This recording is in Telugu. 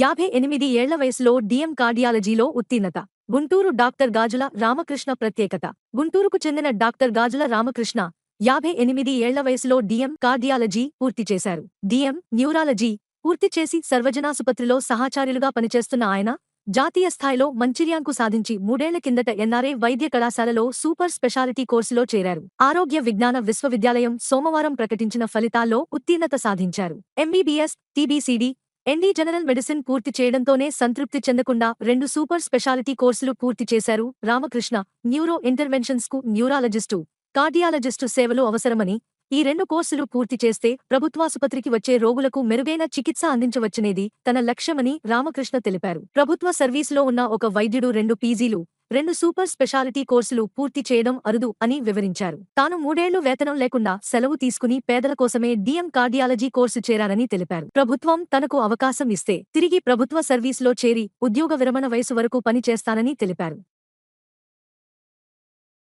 యాభై ఎనిమిది ఏళ్ళ వయసులో డిఎం కార్డియాలజీలో ఉత్తీర్ణత. గుంటూరు డాక్టర్ గాజుల రామకృష్ణ ప్రత్యేకత. గుంటూరుకు చెందిన డాక్టర్ గాజుల రామకృష్ణ యాభై ఎనిమిది ఏళ్ళ వయసులో డిఎం కార్డియాలజీ పూర్తి చేశారు. డిఎం న్యూరాలజీ పూర్తి చేసి సర్వజనాసుపత్రిలో సహచార్యులుగా పనిచేస్తున్న ఆయన జాతీయ స్థాయిలో మంచిర్యాంకు సాధించి మూడేళ్ళ కిందట ఎన్ఆర్ఏ వైద్య కళాశాలలో సూపర్ స్పెషాలిటీ కోర్సులో చేరారు. ఆరోగ్య విజ్ఞాన విశ్వవిద్యాలయం సోమవారం ప్రకటించిన ఫలితాల్లో ఉత్తీర్ణత సాధించారు. MBBS TBCD MD general medicine పూర్తి చేయడంతోనే సంతృప్తి చెందకుండా రెండు సూపర్ స్పెషాలిటీ కోర్సులు పూర్తి చేశారు రామకృష్ణ న్యూరో ఇంటర్వెన్షన్స్కు న్యూరాలజిస్టు కార్డియాలజిస్టు సేవలు అవసరమని ఈ రెండు కోర్సులు పూర్తి చేస్తే ప్రభుత్వాసుపత్రికి వచ్చే రోగులకు మెరుగైన చికిత్స అందించవచ్చనేది తన లక్ష్యమని రామకృష్ణ తెలిపారు. ప్రభుత్వ సర్వీసులో ఉన్న ఒక వైద్యుడు రెండు పీజీలు రెండు సూపర్ స్పెషాలిటీ కోర్సులు పూర్తి చేయడం అరుదు అని వివరించారు. తాను మూడేళ్ళు వేతనం లేకుండా సెలవు తీసుకుని పేదల కోసమే డిఎం కార్డియాలజీ కోర్సు చేరారని తెలిపారు. ప్రభుత్వం తనకు అవకాశం ఇస్తే తిరిగి ప్రభుత్వ సర్వీసులో చేరి ఉద్యోగ విరమణ వయసు వరకు పని చేస్తానని తెలిపారు.